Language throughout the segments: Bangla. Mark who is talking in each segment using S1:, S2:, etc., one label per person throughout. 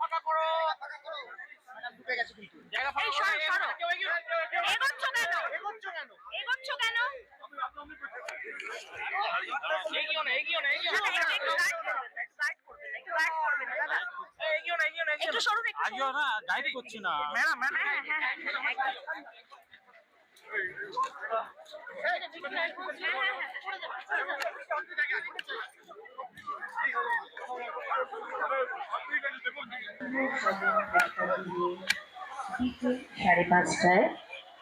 S1: ফাঁকা করো ঢুকে গেছে কিন্তু জায়গা ফাঁকা করো
S2: এগোচ্ছ কেন
S1: এগোচ্ছ কেন
S2: এগোচ্ছ কেন
S1: এগিয়েও না এগিয়েও না এগিয়েও না
S2: একটু সরুন, একটু
S3: আগেও না গাইড করছি না
S1: ম্যাডাম ম্যাডাম
S2: হ্যাঁ, হ্যাঁ, হ্যাঁ,
S4: সাড়ে পাঁচটায়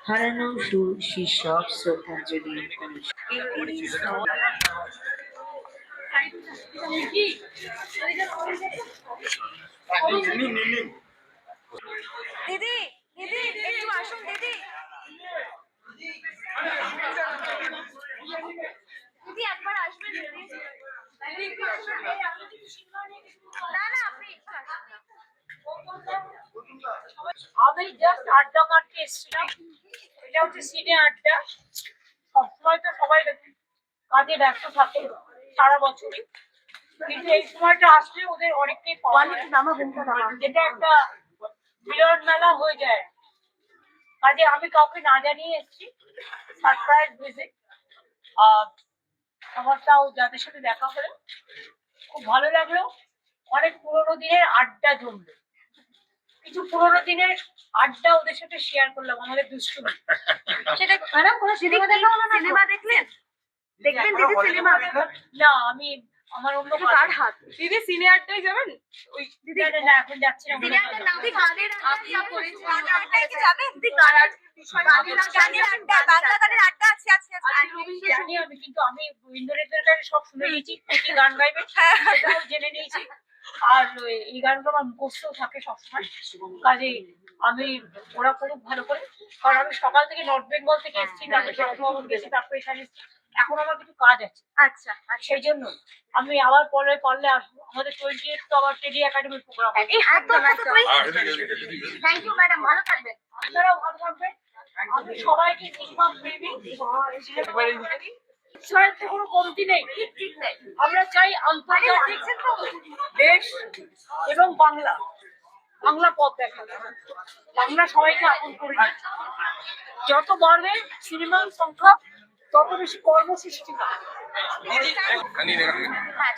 S4: হারানো সুর শীর্ষক শ্রদ্ধাঞ্জলি
S2: দিদি দিদি, একটু আসুন, দিদি। দিদি, একবার আসবেন, দিদি দিদি একটু আসুন। না না আপনি একটু আসুন
S5: আমি জাস্ট আড্ডা মারতে এসেছিলাম। এটা হচ্ছে সিনে আড্ডা। সবসময় তো সবাই কাজে ব্যস্ত থাকে সারা বছরই। কিন্তু এই সময়টা আসলে ওদের অনেকটাই পাওয়া। যেটা একটা মিলন মেলা হয়ে যায়। কাজে আমি কাউকে না জানিয়ে এসেছি। সারপ্রাইজ ভিজিট আমারটাও যাদের সাথে দেখা হলো খুব ভালো লাগল। অনেক পুরোনো দিনের আড্ডা জমলো। কিছু পুরোনো দিনের আড্ডা ওদের সাথে শেয়ার করলাম আমাদের দুষ্টুমি
S2: সেটা ম্যাডাম কোনো সিনেমা দেখল না সিনেমা দেখলেন? দেখবেন দিদি সিনেমা
S5: না আমি আমার অন্য
S2: কার হাত?
S5: দিদি সিনে আড্ডায় যাবেন? ওই দিদি না এখন যাচ্ছি না
S2: দিদি একটা নাম দিদি গানের আপনি গানের আড্ডায় কি যাবেন? দিদি গানের গানের আড্ডা বাংলা গানের আড্ডা আছে আছে আছে
S5: জানি আমি কিন্তু আমি রবীন্দ্রনাথের গান সব শুনে নিয়েছি কি গান গাইবে
S2: হ্যাঁ।
S5: সেটাও জেনে নিয়েছি। আর এই গানগুলো আমার মুখস্থ থাকে সবসময়। কাজে আমি ওরা করুক ভালো করে। কারণ আমি সকাল থেকে নর্থ বেঙ্গল থেকে এসেছি তারপরে চট্টগ্রাম গেছি তারপরে এখানে এখন আমার কিছু কাজ আছে।
S2: আচ্ছা
S5: আর সেই জন্য আমি আবার পরে পারলে আসব আমাদের টোয়েন্টি এইট তো আবার টেলি একাডেমির প্রোগ্রাম
S2: থ্যাংক ইউ ম্যাডাম ভালো থাকবেন।
S5: আপনারাও ভালো থাকবেন। আমি সবাইকে সিনেমা ইচ্ছাতে কোনো কমতি নেই,
S2: ঠিক ঠিক নেই।
S5: আমরা চাই আন্তর্জাতিক দেশ এবং বাংলা। বাংলা পথ দেখা বাংলা সবাইকে আপন করে যত বাড়বে সিনেমার সংখ্যা, তত বেশি কর্মসৃষ্টি হবে।
S2: হ্যাঁ।